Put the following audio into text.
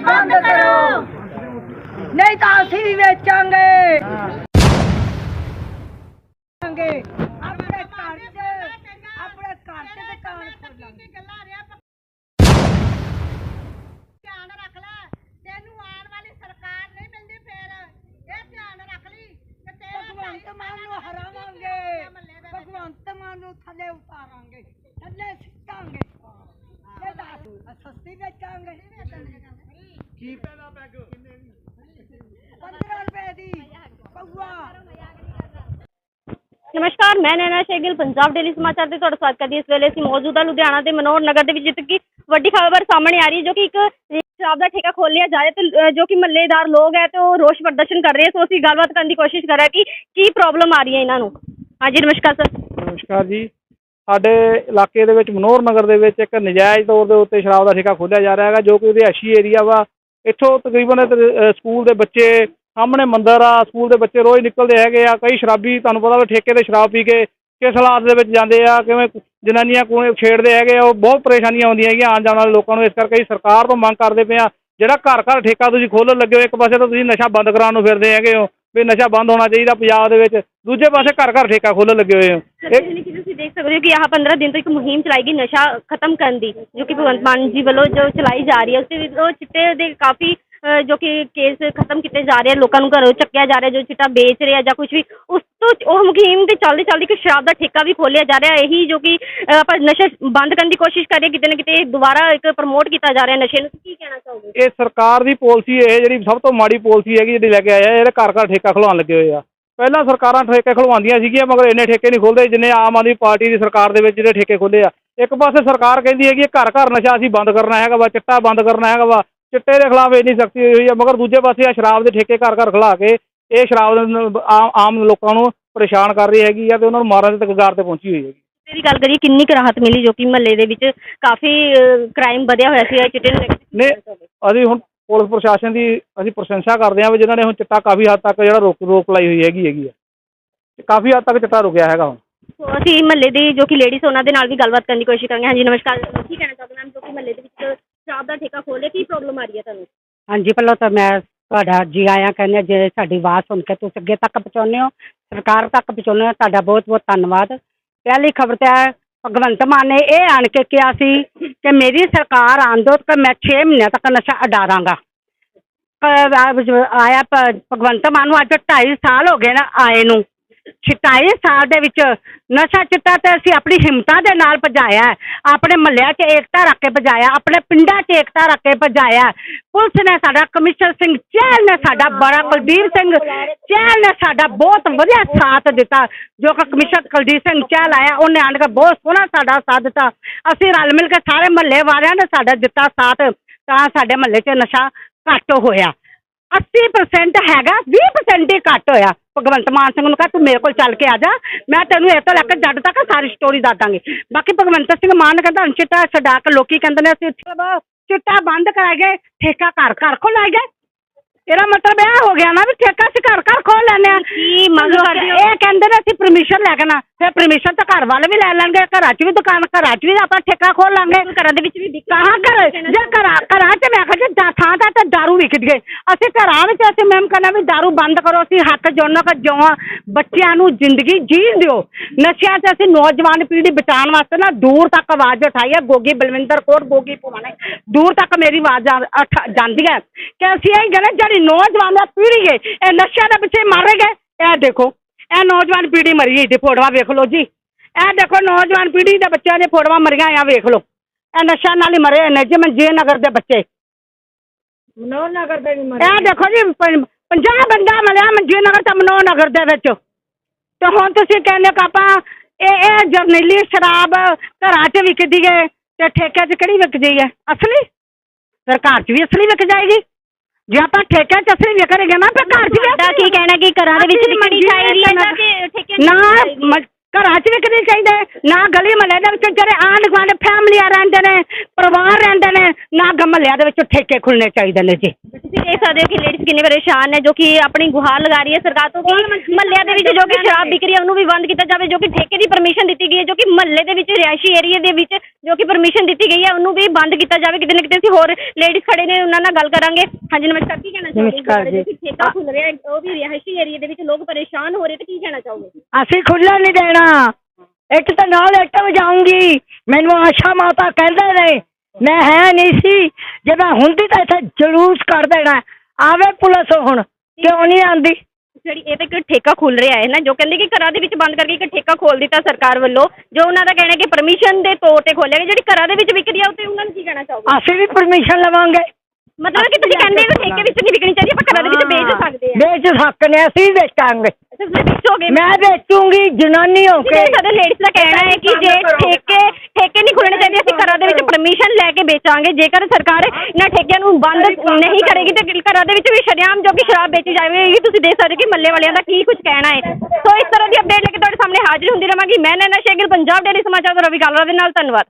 ਬੰਦ ਕਰੋ। ਨਹੀਂ ਤਾਂ ਅਸੀਂ ਵੀ ਵੇਚਾਂਗੇ। ਵੇਚਾਂਗੇ ਆਪਣੇ ਘਰ 'ਚ ਆਪਣੇ ਘਰ 'ਚ ਦੁਕਾਨ ਖੋਲਾਂਗੇ ਧਿਆਨ ਰੱਖ ਲੈ ਤੈਨੂੰ ਆਉਣ ਵਾਲੀ ਸਰਕਾਰ ਨਹੀਂ ਮਿਲਦੀ ਫੇਰ ਇਹ ਧਿਆਨ ਰੱਖ ਲਈ ਕਿ ਤੇਰਾ ਭਗਵੰਤ ਮਾਨ ਨੂੰ ਹਰਾਵਾਂਗੇ ਭਗਵੰਤ ਮਾਨ ਨੂੰ ਥੱਲੇ ਉਤਾਰਾਂਗੇ ਥੱਲੇ ਸਿੱਟਾਂਗੇ ਇਹ ਦੱਸ ਸਸਤੀ ਵੇਚਾਂਗੇ ਕੀ ਪੈਦਾ ਪੈਗ ਕਿੰਨੇ 15 ਰੁਪਏ ਦੀ ਪਊਆ ਨਮਸਕਾਰ, ਮੈਂ ਨੈਨਾ ਸ਼ੇਗਿਲ, ਪੰਜਾਬ ਡੇਲੀ ਸਮਾਚਾਰ ਤੇ ਤੁਹਾਡਾ ਸਵਾਗਤ ਕਰਦੀ ਇਸ ਵੇਲੇ ਅਸੀਂ ਮੌਜੂਦ ਲੁਧਿਆਣਾ ਦੇ ਮਨੋਹਰ ਨਗਰ ਦੇ ਵਿੱਚ, ਜਿੱਥੇ ਕਿ ਵੱਡੀ ਖਬਰ ਸਾਹਮਣੇ ਆ ਰਹੀ ਜੋ ਕਿ ਇੱਕ ਸ਼ਰਾਬ ਦਾ ਠੇਕਾ ਖੋਲਿਆ ਜਾ ਰਿਹਾ ਤੇ ਜੋ ਕਿ ਮਹੱਲੇਦਾਰ ਲੋਕ ਹੈ ਤੇ ਉਹ ਰੋਸ਼ ਪ੍ਰਦਰਸ਼ਨ ਕਰ ਰਹੇ ਸੋ ਅਸੀਂ ਗੱਲਬਾਤ ਕਰਨ ਦੀ ਕੋਸ਼ਿਸ਼ ਕਰ ਰਹੇ ਕਿ ਕੀ ਪ੍ਰੋਬਲਮ ਆ ਰਹੀ ਹੈ ਇਹਨਾਂ ਨੂੰ। ਹਾਂਜੀ, ਨਮਸਕਾਰ ਸਰ। ਨਮਸਕਾਰ ਜੀ। ਸਾਡੇ ਇਲਾਕੇ ਦੇ ਵਿੱਚ, ਮਨੋਹਰ ਨਗਰ ਦੇ ਵਿੱਚ ਇੱਕ ਨਜਾਇਜ਼ ਤੌਰ ਦੇ ਉੱਤੇ ਸ਼ਰਾਬ ਦਾ ਠੇਕਾ ਖੋਲਿਆ ਜਾ ਰਿਹਾ ਹੈਗਾ, ਜੋ ਕਿ ਰਿਹਾਇਸ਼ੀ ਏਰੀਆ ਵਾ ਇੱਥੋਂ ਤਕਰੀਬਨ ਸਕੂਲ ਦੇ ਬੱਚੇ ਸਾਹਮਣੇ ਮੰਦਰ ਆ, ਸਕੂਲ ਦੇ ਬੱਚੇ ਰੋਜ਼ ਨਿਕਲਦੇ ਹੈਗੇ ਆ, ਕਈ ਸ਼ਰਾਬੀ ਤੁਹਾਨੂੰ ਪਤਾ ਵਾ ਠੇਕੇ ਤੇ ਸ਼ਰਾਬ ਪੀ ਕੇ ਕਿਸ ਹਾਲਾਤ ਦੇ ਵਿੱਚ ਜਾਂਦੇ ਆ, ਕਿਵੇਂ ਜਨਾਨੀਆਂ ਕੋਲ ਛੇੜਦੇ ਹੈਗੇ ਆ, ਉਹ ਬਹੁਤ ਪਰੇਸ਼ਾਨੀਆਂ ਆਉਂਦੀਆਂ ਹੈਗੀਆਂ ਆਉਣ ਜਾਣ ਵਾਲੇ ਲੋਕਾਂ ਨੂੰ, ਇਸ ਕਰਕੇ ਸਰਕਾਰ ਤੋਂ ਮੰਗ ਕਰਦੇ ਪਏ ਆ ਜਿਹੜਾ ਘਰ ਘਰ ਠੇਕਾ ਤੁਸੀਂ ਖੋਲ੍ਹਣ ਲੱਗੇ ਹੋ, ਇੱਕ ਪਾਸੇ ਤਾਂ ਤੁਸੀਂ ਨਸ਼ਾ ਬੰਦ ਕਰਾਉਣ ਨੂੰ ਫਿਰਦੇ ਹੈਗੇ ਹੋ, ਵੀ ਨਸ਼ਾ ਬੰਦ ਹੋਣਾ ਚਾਹੀਦਾ ਪੰਜਾਬ ਦੇ ਵਿੱਚ, ਦੂਜੇ ਪਾਸੇ ਘਰ ਘਰ ਠੇਕਾ ਖੋਲ੍ਹਣ ਲੱਗੇ ਹੋਏ ਹੋ। ਇਹ ਤੁਸੀਂ ਦੇਖ ਸਕਦੇ ਹੋ ਕਿ ਆਹ 15 ਦਿਨ ਤੋਂ ਇੱਕ ਮੁਹਿੰਮ ਚਲਾਈ ਗਈ ਨਸ਼ਾ ਖਤਮ ਕਰਨ ਦੀ ਜੋ ਕਿ ਭਗਵੰਤ ਮਾਨ ਜੀ ਵੱਲੋਂ ਜੋ ਚਲਾਈ ਜਾ ਰਹੀ ਹੈ ਉਸ ਦੇ ਵਿੱਚ ਉਹ ਚਿੱਟੇ ਦੇ ਕਾਫੀ ਅ, ਜੋ ਕਿ ਕੇਸ ਖਤਮ ਕੀਤੇ ਜਾ ਰਹੇ ਆ ਲੋਕਾਂ ਨੂੰ ਘਰੋਂ ਚੱਕਿਆ ਜਾ ਰਿਹਾ ਜੋ ਚਿੱਟਾ ਵੇਚ ਰਿਹਾ ਜਾਂ ਕੁਝ ਵੀ ਉਸ ਤੋਂ ਉਹ ਮੁਹਿੰਮ ਦੇ ਚੱਲਦੇ ਚੱਲਦੇ ਇੱਕ ਸ਼ਰਾਬ ਦਾ ਠੇਕਾ ਵੀ ਖੋਲਿਆ ਜਾ ਰਿਹਾ ਇਹੀ ਜੋ ਕਿ ਅ, ਆਪਾਂ ਨਸ਼ਾ ਬੰਦ ਕਰਨ ਦੀ ਕੋਸ਼ਿਸ਼ ਕਰ ਰਹੇ ਕਿਤੇ ਨਾ ਕਿਤੇ ਦੁਬਾਰਾ ਇੱਕ ਪ੍ਰਮੋਟ ਕੀਤਾ ਜਾ ਰਿਹਾ ਨਸ਼ੇ ਨੂੰ ਤੁਸੀਂ ਕੀ ਕਹਿਣਾ ਚਾਹੋਗੇ? ਇਹ ਸਰਕਾਰ ਦੀ ਪਾਲਿਸੀ ਇਹ ਜਿਹੜੀ ਸਭ ਤੋਂ ਮਾੜੀ ਪਾਲਿਸੀ ਹੈਗੀ ਜਿਹੜੀ ਲੈ ਕੇ ਆਇਆ ਇਹਦੇ ਘਰ ਘਰ ਠੇਕਾ ਖੁਲਾਉਣ ਲੱਗੇ ਹੋਏ ਆ। ਪਹਿਲਾਂ ਸਰਕਾਰਾਂ ਠੇਕੇ ਖਲਵਾਉਂਦੀਆਂ ਸੀਗੀਆਂ ਮਗਰ ਇੰਨੇ ਠੇਕੇ ਨਹੀਂ ਖੋਲਦੇ ਜਿੰਨੇ ਆਮ ਆਦਮੀ ਪਾਰਟੀ ਦੀ ਸਰਕਾਰ ਦੇ ਵਿੱਚ ਜਿਹੜੇ ਠੇਕੇ ਖੋਲੇ ਆ। ਇੱਕ ਪਾਸੇ ਸਰਕਾਰ ਕਹਿੰਦੀ ਹੈਗੀ ਘਰ ਘਰ ਨਸ਼ਾ ਅਸੀਂ ਬੰਦ ਕਰਨਾ ਹੈਗਾ ਵਾ ਚਿੱਟਾ ਬੰਦ ਕਰਨਾ ਹੈਗਾ ਵਾ ਚਿੱਟੇ ਦੇ ਖਿਲਾਫ ਇੰਨੀ ਸਖਤੀ ਹੋਈ ਆ ਮਗਰ ਦੂਜੇ ਪਾਸੇ ਆ ਸ਼ਰਾਬ ਦੇ ਠੇਕੇ ਘਰ ਘਰ ਖਿਲਾ ਕੇ ਇਹ ਸ਼ਰਾਬ ਆਮ ਲੋਕਾਂ ਨੂੰ ਪਰੇਸ਼ਾਨ ਕਰ ਰਹੀ ਹੈਗੀ ਆ ਤੇ ਉਹਨਾਂ ਨੂੰ ਮਾਰਨ ਦੇ ਕਗਾਰ ਤੇ ਪਹੁੰਚੀ ਹੋਈ ਹੈਗੀ। ਦੀ ਗੱਲ ਕਰੀਏ ਕਿੰਨੀ ਰਾਹਤ ਮਿਲੀ ਜੋ ਕਿ ਮਹੱਲੇ ਦੇ ਵਿੱਚ ਕਾਫੀ ਕ੍ਰਾਈਮ ਵਧਿਆ ਹੋਇਆ ਸੀ ਚਿੱਟੇ ਨੇ ਅਸੀਂ ਹੁਣ ਪੁਲਿਸ ਪ੍ਰਸ਼ਾਸਨ ਦੀ ਅਸੀਂ ਪ੍ਰਸ਼ੰਸਾ ਕਰਦੇ ਹਾਂ ਵੀ ਜਿਨ੍ਹਾਂ ਨੇ ਹੁਣ ਚਿੱਟਾ ਕਾਫੀ ਹੱਦ ਤੱਕ ਜਿਹੜਾ ਰੋਕ ਰੋਕ ਲਾਈ ਹੋਈ ਹੈਗੀ ਹੈਗੀ ਆ। ਤੇ ਕਾਫੀ ਹੱਦ ਤੱਕ ਚਿੱਟਾ ਰੁਕਿਆ ਹੈਗਾ ਹੁਣ। ਸੋ ਅਸੀਂ ਮਹੱਲੇ ਦੀ ਜੋ ਕਿ ਲੇਡੀਜ਼ ਉਹਨਾਂ ਦੇ ਨਾਲ ਵੀ ਗੱਲਬਾਤ ਕਰਨ ਦੀ ਕੋਸ਼ਿਸ਼ ਕਰਾਂਗੇ। ਹਾਂਜੀ ਨਮਸਕਾਰ। ਕੀ ਕਹਿਣਾ ਚਾਹੋਗੇ ਮੈਮ? ਜੋ ਕਿ ਮਹੱਲੇ ਦੇ ਵਿੱਚ ਸ਼ਰਾਬ ਦਾ ਠੇਕਾ ਖੋਲੇ ਕੀ ਪ੍ਰੋਬਲਮ ਆ ਰਹੀ ਹੈ ਤੁਹਾਨੂੰ? ਹਾਂਜੀ ਪਹਿਲਾਂ ਤਾਂ ਮੈਂ ਤੁਹਾਡਾ ਜੀ ਆਇਆਂ ਕਹਿੰਦੇ ਹਾਂ, ਜੇ ਸਾਡੀ ਆਵਾਜ਼ ਸੁਣ ਕੇ ਤੁਸੀਂ ਅੱਗੇ ਤੱਕ ਪਹੁੰਚਾਉਂਦੇ ਹੋ ਸਰਕਾਰ ਤੱਕ ਪਹੁੰਚਾਉਂਦੇ ਹੋ ਤੁਹਾਡਾ ਬਹੁਤ ਬਹੁਤ ਧੰਨਵਾਦ। ਪਹਿਲੀ ਖਬਰ ਤਾਂ ਹੈ, ਭਗਵੰਤ ਮਾਨ ਨੇ ਇਹ ਆਣ ਕੇ ਕਿਹਾ ਸੀ ਕਿ ਮੇਰੀ ਸਰਕਾਰ ਆਉਣ ਦਿਓ ਤੇ ਮੈਂ 6 ਮਹੀਨਿਆਂ ਤੱਕ ਨਸ਼ਾ ਅਡਾਰਾਂਗਾ। ਆਇਆ ਭਗਵੰਤ ਮਾਨ ਨੂੰ ਅੱਜ 2.5 ਸਾਲ ਹੋ ਗਏ ਨਾ ਆਏ ਨੂੰ। 27 ਸਾਲ ਦੇ ਵਿੱਚ ਨਸ਼ਾ ਚਿੱਟਾ ਤੇ ਅਸੀਂ ਆਪਣੀ ਹਿੰਮਤਾਂ ਦੇ ਨਾਲ ਭਜਾਇਆ ਆਪਣੇ ਮਹੱਲਿਆਂ 'ਚ ਏਕਤਾ ਰੱਖ ਕੇ ਭਜਾਇਆ, ਆਪਣੇ ਪਿੰਡਾਂ 'ਚ ਏਕਤਾ ਰੱਖ ਕੇ ਭਜਾਇਆ। ਪੁਲਿਸ ਨੇ ਸਾਡਾ ਕਮਿਸ਼ਨਰ ਸਿੰਘ ਚਹਿਲ ਨੇ ਸਾਡਾ ਬੜਾ ਕੁਲਦੀਪ ਸਿੰਘ ਚਹਿਲ ਨੇ ਸਾਡਾ ਬਹੁਤ ਵਧੀਆ ਸਾਥ ਦਿੱਤਾ, ਜੋ ਕਿ ਕਮਿਸ਼ਨਰ ਕੁਲਦੀਪ ਸਿੰਘ ਚਹਿਲ ਆਇਆ, ਉਹਨੇ ਆਣ ਕੇ ਬਹੁਤ ਸੋਹਣਾ ਸਾਡਾ ਸਾਥ ਦਿੱਤਾ। ਅਸੀਂ ਰਲ ਮਿਲ ਕੇ ਸਾਰੇ ਮਹੱਲੇ ਵਾਲਿਆਂ ਨੇ ਸਾਡਾ ਦਿੱਤਾ ਸਾਥ, ਤਾਂ ਸਾਡੇ ਮਹੱਲੇ 'ਚ ਨਸ਼ਾ ਘੱਟ ਹੋਇਆ। 80% ਹੈਗਾ 20% ਹੀ ਘੱਟ ਹੋਇਆ। ਭਗਵੰਤ ਮਾਨ ਸਿੰਘ ਨੂੰ ਕਹ, ਤੂੰ ਮੇਰੇ ਕੋਲ ਚੱਲ ਕੇ ਆ ਜਾ, ਮੈਂ ਤੈਨੂੰ ਇਹ ਤੋਂ ਲੈ ਕੇ ਜੱਟ ਤੱਕ ਸਾਰੀ ਸਟੋਰੀ ਦੱਸ ਦਾਂਗੀ। ਬਾਕੀ ਭਗਵੰਤ ਸਿੰਘ ਮਾਨ ਕਹਿੰਦਾ ਹੁਣ ਚਿੱਟਾ ਛਡਾ ਕੇ ਲੋਕੀ ਕਹਿੰਦੇ ਨੇ, ਅਸੀਂ ਉੱਥੇ ਚਿੱਟਾ ਬੰਦ ਕਰਾਏ ਗਏ, ਠੇਕਾ ਘਰ ਘਰ ਖੋਲਾਏ ਗਏ। ਇਹਦਾ ਮਤਲਬ ਇਹ ਹੋ ਗਿਆ ਨਾ ਵੀ ਠੇਕਾ ਅਸੀਂ ਘਰ ਘਰ ਖੋਲ ਲੈਂਦੇ ਆ ਕੀ ਮੰਗ ਕਰਦੇ ਹੋ? ਇਹ ਕਹਿੰਦੇ ਨੇ ਅਸੀਂ ਪਰਮਿਸ਼ਨ ਲੈ ਕੇ ਨਾ ਫਿਰ ਪਰਮਿਸ਼ਨ ਤਾਂ ਘਰ ਵਾਲੇ ਵੀ ਲੈ ਲੈਣਗੇ ਘਰਾਂ 'ਚ ਵੀ ਦੁਕਾਨ ਘਰਾਂ 'ਚ ਵੀ ਆਪਾਂ ਠੇਕਾ ਖੋਲ ਲਾਂਗੇ। ਘਰਾਂ ਦੇ ਵਿੱਚ ਵੀ ਵਿਕ- ਕਹਾਂ ਘਰ ਜੇ ਘਰਾਂ ਘਰਾਂ 'ਚ ਮੈਂ ਕਿਹਾ ਜੇ ਦਾ- ਥਾਂ ਥਾਂ ਤੇ ਦਾਰੂ ਵਿਕਦੀ ਹੈ ਅਸੀਂ ਘਰਾਂ ਵਿੱਚ ਅਸੀਂ ਮੈਮ ਕਹਿੰਦਾ ਵੀ ਦਾਰੂ ਬੰਦ ਕਰੋ ਅਸੀਂ ਹੱਕ ਜੋਨਾਂ ਕਾ ਜੋਆਂ ਬੱਚਿਆਂ ਨੂੰ ਜ਼ਿੰਦਗੀ ਜੀਣ ਦਿਓ। ਨਸ਼ਿਆਂ 'ਚ ਅਸੀਂ ਨੌਜਵਾਨ ਪੀੜ੍ਹੀ ਬਚਾਉਣ ਵਾਸਤੇ ਨਾ ਦੂਰ ਤੱਕ ਆਵਾਜ਼ ਉਠਾਈ ਹੈ। ਗੋਗੀ ਬਲਵਿੰਦਰ ਕੌਰ ਗੋਗੀ ਭਵਾਨੇ। ਦੂਰ ਤੱਕ ਮੇਰੀ ਆਵਾਜ਼ ਉਠਾ- ਜਾਂਦੀ ਹੈ। ਕਿ ਅਸੀਂ ਇਹ ਕਹਿੰਦੇ ਜਿਹੜੀ ਨੌਜਵਾਨ ਦਾ ਪੀੜ੍ਹੀ ਹੈ ਇਹ ਨਸ਼ਿਆਂ ਦੇ ਪਿੱਛੇ ਮਰ ਗਏ। ਇਹ ਦੇਖੋ ਇਹ ਨੌਜਵਾਨ ਪੀੜ੍ਹੀ ਮਰੀ ਹੈ ਜੀ ਫੋਟੋਆਂ ਵੇਖ ਲਓ ਜੀ। ਇਹ ਦੇਖੋ ਨੌਜਵਾਨ ਪੀੜ੍ਹੀ ਦੇ ਬੱਚਿਆਂ ਦੇ ਫੋਟੋਆਂ ਮਰੀਆਂ ਆ ਵੇਖ ਲਓ। ਇਹ ਨਸ਼ਾ ਨਾਲ ਹੀ ਮਰੇ ਨੇ ਜੀ ਮਨਜੀਤ ਨਗਰ ਦੇ ਬੱਚੇ। ਮਨੋਹਰ ਨਗਰ ਦੇ ਵੀ ਇਹ ਦੇਖੋ ਜੀ 50 ਬੰਦਾ ਮਿਲਿਆ ਮਨਜੀਤ ਨਗਰ ਤੇ ਮਨੋਹਰ ਨਗਰ ਦੇ ਵਿੱਚ। ਤੇ ਹੁਣ ਤੁਸੀਂ ਕਹਿੰਦੇ ਕਿ ਆਪਾਂ ਇਹ ਇਹ ਜਰਨੀਲੀ ਸ਼ਰਾਬ ਘਰਾਂ 'ਚ ਵਿਕਦੀ ਹੈ ਤੇ ਠੇਕੇ 'ਚ ਕਿਹੜੀ ਵਿਕਦੀ ਹੈ ਅਸਲੀ? ਫਿਰ ਘਰ 'ਚ ਵੀ ਅਸਲੀ ਵਿਕ ਜਾਏਗੀ। ਜੇ ਆਪਾਂ ਠੇਕੇ 'ਚ ਅਸਲੀ ਵਿਕ ਰਹੇ ਨਾ ਫਿਰ ਘਰ 'ਚ ਵੀ ਤੁਹਾਡਾ ਕੀ ਕਹਿਣਾ ਕਿ ਘਰਾਂ ਦੇ ਵਿੱਚ ਅਸੀਂ ਵਿਕਣੀ ਚਾਹੀਦੀ ਹੈ ਨਗਰ- ਕਿ 'ਚ ਨਾ ਵਿਕਣੀ ਚਾਹੀਦੀ ਹੈ? ਮ- ਘਰਾਂ 'ਚ ਵਿਕਣੀ ਚਾਹੀਦੇ। ਨਾ ਗਲੀ ਮਹੱਲੇ ਦੇ ਵਿੱਚ ਜਿਹੜੇ ਆਂਢ ਗੁਆਂਢ ਫੈਮਲੀਆਂ ਰਹਿੰਦੇ ਨੇ ਪਰਿਵਾਰ ਰਹਿੰਦੇ ਨੇ ਨਾ ਗਮਲਿਆਂ ਦੇ ਵਿੱਚ ਠੇਕੇ ਖੁੱਲਣੇ ਚਾਹੀਦੇ ਨੇ ਜੀ। ਤੁਸੀਂ ਦੇਖ ਸਕਦੇ ਹੋ ਕਿ ਲੇਡੀਜ਼ ਕਿੰਨੇ ਪਰੇਸ਼ਾਨ ਨੇ ਜੋ ਕਿ ਆਪਣੀ ਗੁਹਾਰ ਲਗਾ ਰਹੀ ਹੈ ਸਰਕਾਰ ਤੋਂ। ਕਿ ਮਹੱਲਿਆਂ ਦੇ ਵਿੱਚ ਜੋ ਕਿ ਸ਼ਰਾਬ ਵਿਕ ਰਹੀ ਹੈ ਉਹਨੂੰ ਵੀ ਬੰਦ ਕੀਤਾ ਜਾਵੇ ਜੋ ਕਿ ਠੇਕੇ ਦੀ ਪਰਮਿਸ਼ਨ ਦਿੱਤੀ ਗਈ ਹੈ ਜੋ ਕਿ ਮਹੱਲੇ ਦੇ ਵਿੱਚ ਰਿਹਾਇਸ਼ੀ ਏਰੀਆ ਦੇ ਵਿੱਚ ਜੋ ਕਿ ਪਰਮਿਸ਼ਨ ਦਿੱਤੀ ਗਈ ਹੈ ਉਹਨੂੰ ਵੀ ਬੰਦ ਕੀਤਾ ਜਾਵੇ। ਕਿਤੇ ਨਾ ਕਿਤੇ ਅਸੀਂ ਹੋਰ ਲੇਡੀਜ਼ ਖੜੇ ਨੇ ਉਹਨਾਂ ਨਾਲ ਗੱਲ ਕਰਾਂਗੇ। ਹਾਂਜੀ ਨਮਸਕਾਰ ਕੀ ਕਹਿਣਾ ਚਾਹੋਗੇ? ਨਮਸਕਾਰ ਜੀ। ਜੋ। ਕਿ ਠੇਕਾ ਖੁੱਲ ਰਿਹਾ ਹੈ, ਉਹ ਵੀ ਰਿਹਾਇਸ਼ੀ ਏਰੀਆ ਦੇ ਵਿੱਚ ਲੋਕ ਪਰੇਸ਼ਾਨ ਹੋ ਰਹੇ ਤੇ ਕੀ ਕਹਿਣਾ ਚਾਹੋਗੇ? ਅਸੀਂ ਖੁੱਲਾ ਨਹੀਂ ਦੇਣਾ। ਇੱਕ ਤਾਂ ਨਾਲ ਇੱਟ ਵਜਾਉਂਗੀ ਮੈਨੂੰ ਆਸ਼ਾ ਮਾਤਾ ਕਹਿੰਦੇ ਨੇ ਮੈਂ ਹੈ ਨਹੀਂ ਸੀ। ਜੇ ਮੈਂ ਹੁੰਦੀ ਤਾਂ ਇੱਥੇ ਜਲੂਸ ਕਰ ਦੇਣਾ। ਆਵੇ ਪੁਲਿਸ ਹੁਣ ਕਿਉਂ ਨਹੀਂ ਆਂਦੀ ਜਿਹੜੀ ਇਹ ਤਾਂ ਇੱਕ ਠੇਕਾ ਖੁੱਲ ਰਿਹਾ ਹੈ ਨਾ ਜੋ ਕਹਿੰਦੇ ਕਿ ਘਰਾਂ ਦੇ ਵਿੱਚ ਬੰਦ ਕਰਕੇ ਇੱਕ ਠੇਕਾ ਖੋਲ ਦਿੱਤਾ ਸਰਕਾਰ ਵੱਲੋਂ ਜੋ ਉਹਨਾਂ ਦਾ ਕਹਿਣਾ ਹੈ ਕਿ ਪਰਮਿਸ਼ਨ ਦੇ ਤੌਰ ਤੇ ਖੋਲਿਆ ਗਿਆ ਜਿਹੜੀ ਘਰਾਂ ਦੇ ਵਿੱਚ ਵਿਕਦੀ ਆ ਉਹ ਤੇ ਉਹਨਾਂ ਨੂੰ ਕੀ ਕਹਿਣਾ ਚਾਹੋਗੇ? ਅਸੀਂ ਵੀ ਪਰਮਿਸ਼ਨ ਲਵਾਂਗੇ। ਮਤਲਬ ਕਿ ਤੁਸੀਂ ਕਹਿੰਦੇ ਹੋ ਠੇਕੇ ਵਿੱਚ ਨਹੀਂ ਵਿਕਣੀ ਚਾਹੀਦੀ ਆਪਾਂ ਘਰਾਂ ਦੇ ਵਿੱਚ ਵੇਚ ਸਕਦੇ ਆ ਵੇਚ ਸਕਨੇ ਅਸੀਂ ਵੀ ਵੇਚਾਂਗੇ। ਤੁਸੀਂ ਵੇਚੋਗੇ? ਮੈਂ ਵੇਚੂੰਗੀ ਜਨਾਨੀ ਹੋ ਕੇ। ਜਿਹੜੇ ਸਾਡੇ ਲੇਡੀਜ਼ ਦਾ ਕਹਿਣਾ ਹੈ ਕਿ ਜੇ ਠੇਕੇ ਠੇਕੇ ਨਹੀਂ ਖੁੱਲਣੇ ਚਾਹੀਦੇ ਅਸੀਂ ਘਰਾਂ ਦੇ ਵਿੱਚ ਪਰਮਿਸ਼ਨ ਲੈ ਕੇ ਵੇਚਾਂਗੇ। ਜੇਕਰ ਸਰਕਾਰ ਇਹਨਾਂ ਠੇਕਿਆਂ ਨੂੰ ਬੰਦ ਨਹੀਂ ਕਰੇਗੀ ਤੇ ਘਰਾਂ ਦੇ ਵਿੱਚ ਵੀ ਸ਼ਰੇਆਮ ਜੋ ਕਿ ਸ਼ਰਾਬ ਵੇਚੀ ਜਾਵੇਗੀ ਤੁਸੀਂ ਦੇਖ ਸਕਦੇ ਹੋ ਕਿ ਮੱਲੇ ਵਾਲਿਆਂ ਦਾ ਕੀ ਕੁਝ ਕਹਿਣਾ ਹੈ। ਸੋ ਇਸ ਤਰ੍ਹਾਂ ਦੀ ਅਪਡੇਟ ਲੈ ਕੇ ਤੁਹਾਡੇ ਸਾਹਮਣੇ ਹਾਜ਼ਰ ਹੁੰਦੀ ਰਵਾਂਗੀ ਮੈਂ ਨੈਨਾ ਸ਼ੇਗਿਲ ਪੰਜਾਬ ਡੇਲੀ ਸਮਾਚਾਰ ਤੋਂ ਰਵੀ ਕਾਲਰਾ ਦੇ ਨਾਲ। ਧੰਨਵਾਦ।